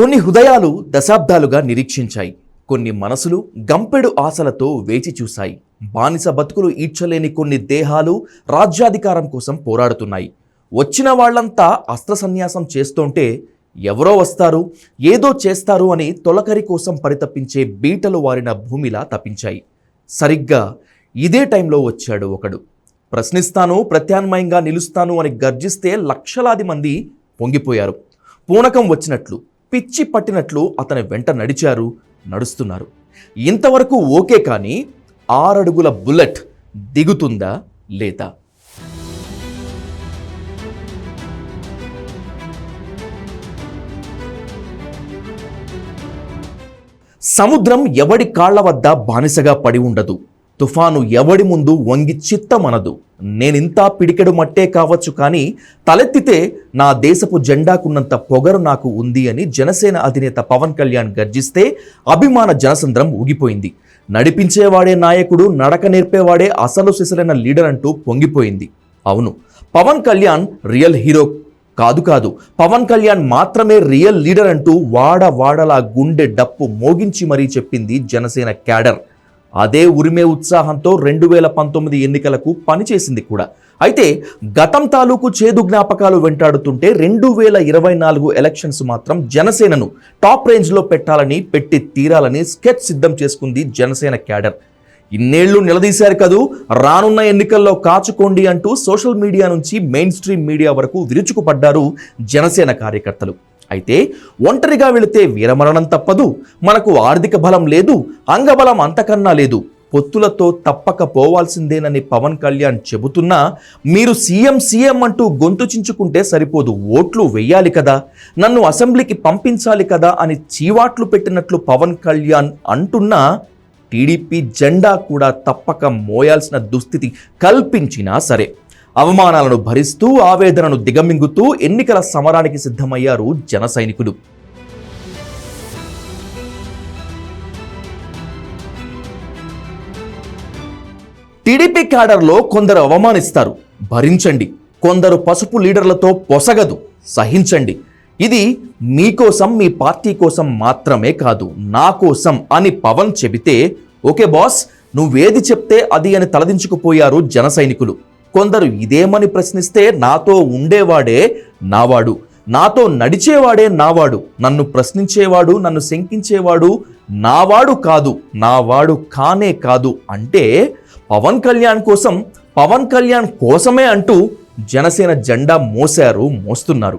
కొన్ని హృదయాలు దశాబ్దాలుగా నిరీక్షించాయి. కొన్ని మనసులు గంపెడు ఆశలతో వేచి చూశాయి. బానిస బతుకులు ఈడ్చలేని కొన్ని దేహాలు రాజ్యాధికారం కోసం పోరాడుతున్నాయి. వచ్చిన వాళ్ళంతా అస్త్ర సన్యాసం చేస్తుంటే ఎవరో వస్తారు ఏదో చేస్తారు అని తొలకరి కోసం పరితపించే బీటలు వారిన భూమిలా తప్పించాయి. సరిగ్గా ఇదే టైంలో వచ్చాడు ఒకడు. ప్రశ్నిస్తాను ప్రత్యామ్నాయంగా నిలుస్తాను అని గర్జిస్తే లక్షలాది మంది పొంగిపోయారు. పూనకం వచ్చినట్లు పిచ్చి పట్టినట్లు అతని వెంట నడిచారు నడుస్తున్నారు. ఇంతవరకు ఓకే కానీ ఆరడుగుల బుల్లెట్ దిగుతుందా లేదా? సముద్రం ఎవడి కాళ్ళ వద్ద బానిసగా పడి ఉండదు. తుఫాను ఎవడి ముందు వంగి చిత్తమనదు. నేనింతా పిడికెడు మట్టే కావచ్చు కానీ తలెత్తితే నా దేశపు జెండాకున్నంత పొగరు నాకు ఉంది అని జనసేన అధినేత పవన్ కళ్యాణ్ గర్జిస్తే అభిమాన జనసంద్రం ఊగిపోయింది. నడిపించేవాడే నాయకుడు నడక నేర్పేవాడే అసలు సిసలైన లీడర్ అంటూ పొంగిపోయింది. అవును పవన్ కళ్యాణ్ రియల్ హీరో కాదు కాదు పవన్ కళ్యాణ్ మాత్రమే రియల్ లీడర్ అంటూ వాడ వాడలా గుండె డప్పు మోగించి మరీ చెప్పింది జనసేన క్యాడర్. అదే ఉరిమే ఉత్సాహంతో రెండు వేల పంతొమ్మిది ఎన్నికలకు పనిచేసింది కూడా. అయితే గతం తాలూకు చేదు జ్ఞాపకాలు వెంటాడుతుంటే రెండు వేల ఇరవై నాలుగు ఎలక్షన్స్ మాత్రం జనసేనను టాప్ రేంజ్లో పెట్టాలని పెట్టి తీరాలని స్కెచ్ సిద్ధం చేసుకుంది జనసేన క్యాడర్. ఇన్నేళ్ళు నిలదీశారు కదూ రానున్న ఎన్నికల్లో కాచుకోండి అంటూ సోషల్ మీడియా నుంచి మెయిన్ స్ట్రీమ్ మీడియా వరకు విరుచుకుపడ్డారు జనసేన కార్యకర్తలు. అయితే ఒంటరిగా వెళితే వీరమరణం తప్పదు మనకు ఆర్థిక బలం లేదు అంగబలం అంతకన్నా లేదు. పొత్తులతో తప్పక పోవాల్సిందేనని పవన్ కళ్యాణ్ చెబుతున్నా మీరు సీఎం సీఎం అంటూ గొంతు చించుకుంటే సరిపోదు. ఓట్లు వెయ్యాలి కదా. నన్ను అసెంబ్లీకి పంపించాలి కదా అని చీవాట్లు పెట్టినట్లు పవన్ కళ్యాణ్ అంటున్నా టీడీపీ జెండా కూడా తప్పక మోయాల్సిన దుస్థితి కల్పించినా సరే. అవమానాలను భరిస్తూ ఆవేదనను దిగమింగుతూ ఎన్నికల సమరానికి సిద్ధమయ్యారు జన సైనికులు. టీడీపీ క్యాడర్లో కొందరు అవమానిస్తారు. భరించండి. కొందరు పసుపు లీడర్లతో పొసగదు. సహించండి. ఇది మీకోసం మీ పార్టీ కోసం మాత్రమే కాదు నా కోసం అని పవన్ చెబితే ఓకే బాస్ నువ్వేది చెప్తే అది అని తలదించుకుపోయారు జన సైనికులు. కొందరు ఇదేమని ప్రశ్నిస్తే నాతో ఉండేవాడే నావాడు నాతో నడిచేవాడే నావాడు నన్ను ప్రశ్నించేవాడు నన్ను శంకించేవాడు నావాడు కాదు నావాడు కానే కాదు అంటే పవన్ కళ్యాణ్ కోసం పవన్ కళ్యాణ్ కోసమే అంటూ జనసేన జెండా మోశారు మోస్తున్నారు.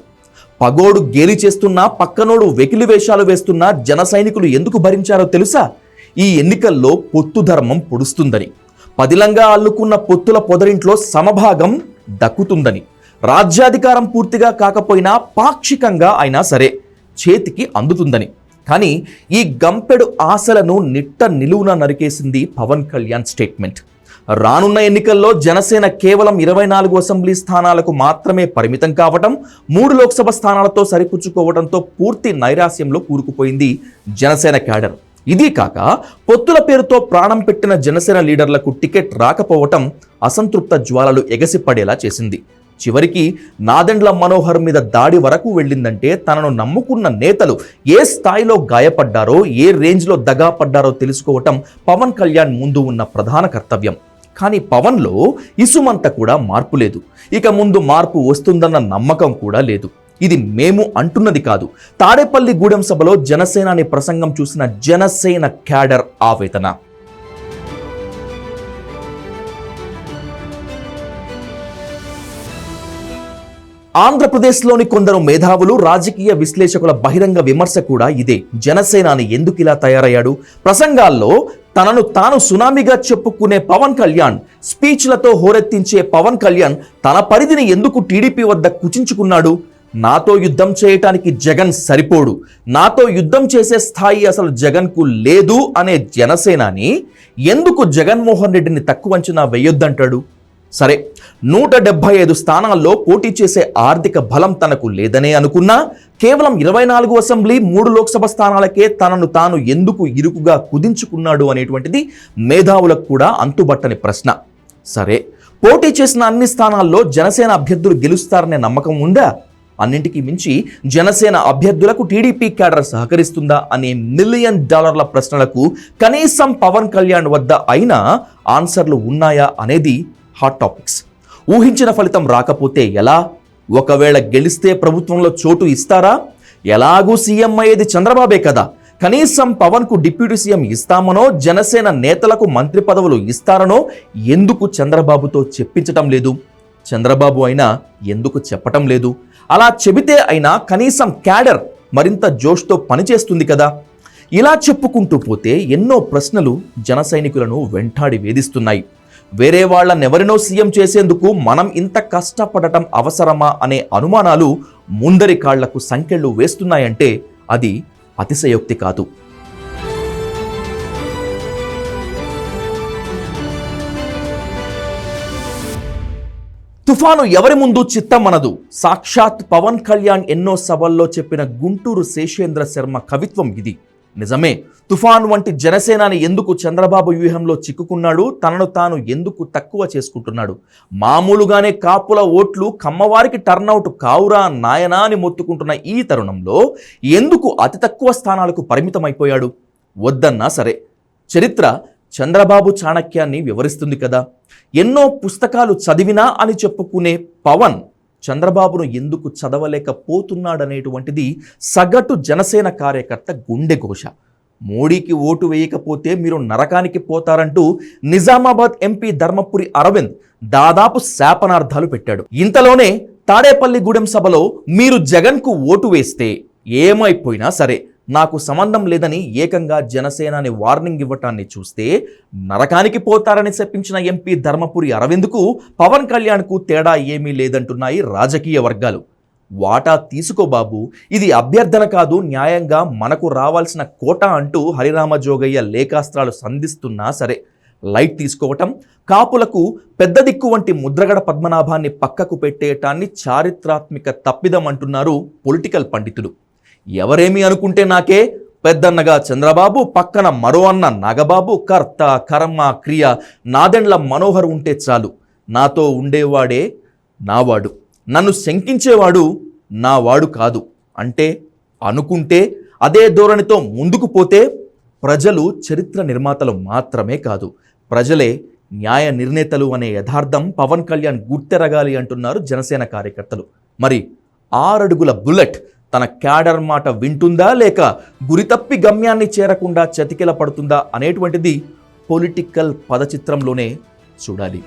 పగోడు గేలి చేస్తున్నా పక్కనోడు వెకిలి వేషాలు వేస్తున్నా జన సైనికులు ఎందుకు భరించారో తెలుసా? ఈ ఎన్నికల్లో పొత్తు ధర్మం పొడుస్తుందని. పదిలంగా అల్లుకున్న పొత్తుల పొదరింట్లో సమభాగం దక్కుతుందని రాజ్యాధికారం పూర్తిగా కాకపోయినా పాక్షికంగా అయినా సరే చేతికి అందుతుందని. కానీ ఈ గంపెడు ఆశలను నిట్ట నిలువున నరికేసింది పవన్ కళ్యాణ్ స్టేట్మెంట్. రానున్న ఎన్నికల్లో జనసేన కేవలం ఇరవై నాలుగు అసెంబ్లీ స్థానాలకు మాత్రమే పరిమితం కావటం మూడు లోక్సభ స్థానాలతో సరిపుచ్చుకోవడంతో పూర్తి నైరాస్యంలో కూరుకుపోయింది జనసేన క్యాడర్. ఇది కాక పొత్తుల పేరుతో ప్రాణం పెట్టిన జనసేన లీడర్లకు టికెట్ రాకపోవటం అసంతృప్త జ్వాలలు ఎగసిపడేలా చేసింది. చివరికి నాదెండ్ల మనోహర్ మీద దాడి వరకు వెళ్ళిందంటే తనను నమ్ముకున్న నేతలు ఏ స్థాయిలో గాయపడ్డారో ఏ రేంజ్లో దగా పడ్డారో తెలుసుకోవటం పవన్ కళ్యాణ్ ముందు ఉన్న ప్రధాన కర్తవ్యం. కానీ పవన్లో ఇసుమంత కూడా మార్పు లేదు. ఇక ముందు మార్పు వస్తుందన్న నమ్మకం కూడా లేదు. ఇది మేము అంటున్నది కాదు. తాడేపల్లి గూడెం సభలో జనసేనాని ప్రసంగం చూసిన జనసేన క్యాడర్ ఆవేదన. ఆంధ్రప్రదేశ్లోని కొందరు మేధావులు రాజకీయ విశ్లేషకుల బహిరంగ విమర్శ కూడా ఇదే. జనసేనాని ఎందుకు ఇలా తయారయ్యాడు? ప్రసంగాల్లో తనను తాను సునామీగా చెప్పుకునే పవన్ కళ్యాణ్ స్పీచ్లతో హోరెత్తించే పవన్ కళ్యాణ్ తన పరిధిని ఎందుకు టీడీపీ వద్ద కుచించుకున్నాడు? నాతో యుద్ధం చేయటానికి జగన్ సరిపోడు. నాతో యుద్ధం చేసే స్థాయి అసలు జగన్కు లేదు అనే జనసేనాని ఎందుకు జగన్మోహన్ రెడ్డిని తక్కువ అంచనా వేయొద్దంటాడు? సరే నూట డెబ్బై ఐదు స్థానాల్లో పోటీ చేసే ఆర్థిక బలం తనకు లేదనే అనుకున్నా కేవలం ఇరవై నాలుగు అసెంబ్లీ మూడు లోక్సభ స్థానాలకే తనను తాను ఎందుకు ఇరుకుగా కుదించుకున్నాడు అనేటువంటిది మేధావులకు కూడా అంతుబట్టని ప్రశ్న. సరే పోటీ చేసిన అన్ని స్థానాల్లో జనసేన అభ్యర్థులు గెలుస్తారనే నమ్మకం ఉందా? అన్నింటికీ మించి జనసేన అభ్యర్థులకు టీడీపీ క్యాడర్ సహకరిస్తుందా అనే మిలియన్ డాలర్ల ప్రశ్నలకు కనీసం పవన్ కళ్యాణ్ వద్ద అయినా ఆన్సర్లు ఉన్నాయా అనేది హాట్ టాపిక్స్. ఊహించిన ఫలితం రాకపోతే ఎలా? ఒకవేళ గెలిస్తే ప్రభుత్వంలో చోటు ఇస్తారా? ఎలాగూ సీఎం అయ్యేది చంద్రబాబే కదా. కనీసం పవన్కు డిప్యూటీ సీఎం ఇస్తామనో జనసేన నేతలకు మంత్రి పదవులు ఇస్తారనో ఎందుకు చంద్రబాబుతో చెప్పించటం లేదు? చంద్రబాబు అయినా ఎందుకు చెప్పటం లేదు? అలా చెబితే అయినా కనీసం క్యాడర్ మరింత జోష్తో పనిచేస్తుంది కదా? ఇలా చెప్పుకుంటూ పోతే ఎన్నో ప్రశ్నలు జన సైనికులను వెంటాడి వేధిస్తున్నాయి. వేరే వాళ్ళనెవరినో సీఎం చేసేందుకు మనం ఇంత కష్టపడటం అవసరమా అనే అనుమానాలు ముందరి కాళ్ళకు సంకెళ్ళు వేస్తున్నాయంటే అది అతిశయోక్తి కాదు. తుఫాను ఎవరి ముందు చిత్తమనదు. సాక్షాత్ పవన్ కళ్యాణ్ ఎన్నో సభల్లో చెప్పిన గుంటూరు శేషేంద్ర శర్మ కవిత్వం ఇది. నిజమే తుఫాన్ వంటి జనసేనాని ఎందుకు చంద్రబాబు వ్యూహంలో చిక్కుకున్నాడు? తనను తాను ఎందుకు తక్కువ చేసుకుంటున్నాడు? మామూలుగానే కాపుల ఓట్లు కమ్మవారికి టర్నౌట్ కావురా నాయనా అని మొత్తుకుంటున్న ఈ తరుణంలో ఎందుకు అతి తక్కువ స్థానాలకు పరిమితమైపోయాడు? వద్దన్నా సరే. చరిత్ర చంద్రబాబు చాణక్యాన్ని వివరిస్తుంది కదా. ఎన్నో పుస్తకాలు చదివినా అని చెప్పుకునే పవన్ చంద్రబాబును ఎందుకు చదవలేకపోతున్నాడనేటువంటిది సగటు జనసేన కార్యకర్త గుండె ఘోష. మోడీకి ఓటు వేయకపోతే మీరు నరకానికి పోతారంటూ నిజామాబాద్ ఎంపీ ధర్మపురి అరవింద్ దాదాపు శాపనార్థాలు పెట్టాడు. ఇంతలోనే తాడేపల్లిగూడెం సభలో మీరు జగన్కు ఓటు వేస్తే ఏమైపోయినా సరే నాకు సంబంధం లేదని ఏకంగా జనసేనాని వార్నింగ్ ఇవ్వటాన్ని చూస్తే నరకానికి పోతారని చెప్పించిన ఎంపీ ధర్మపురి అరవింద్కు పవన్ కళ్యాణ్కు తేడా ఏమీ లేదంటున్నాయి రాజకీయ వర్గాలు. వాటా తీసుకో బాబు ఇది అభ్యర్థన కాదు న్యాయంగా మనకు రావాల్సిన కోట అంటూ హరిరామ జోగయ్య లేఖాస్త్రాలు సంధిస్తున్నా సరే. లైట్ తీసుకోవటం కాపులకు పెద్ద దిక్కు వంటి ముద్రగడ పద్మనాభాన్ని పక్కకు పెట్టేయటాన్ని చారిత్రాత్మక తప్పిదం అంటున్నారు పొలిటికల్ పండితులు. ఎవరేమి అనుకుంటే నాకే? పెద్దన్నగా చంద్రబాబు పక్కన మరో అన్న నాగబాబు కర్త కర్మ క్రియ నాదెండ్ల మనోహర్ ఉంటే చాలు. నాతో ఉండేవాడే నావాడు. నన్ను శంకించేవాడు నావాడు కాదు. అంటే అనుకుంటే అదే ధోరణితో ముందుకు పోతే ప్రజలు చరిత్ర నిర్మాతలు మాత్రమే కాదు. ప్రజలే న్యాయ నిర్ణేతలు అనే యథార్థం పవన్ కళ్యాణ్ గుర్తెరగాలి అంటున్నారు జనసేన కార్యకర్తలు. మరి ఆరడుగుల బుల్లెట్ తన క్యాడర్ మాట వింటుందా లేక గురితప్పి గమ్యాన్ని చేరకుండా చతికిల పడుతుందా అనేటువంటిది పొలిటికల్ పదచిత్రంలోనే చూడాలి.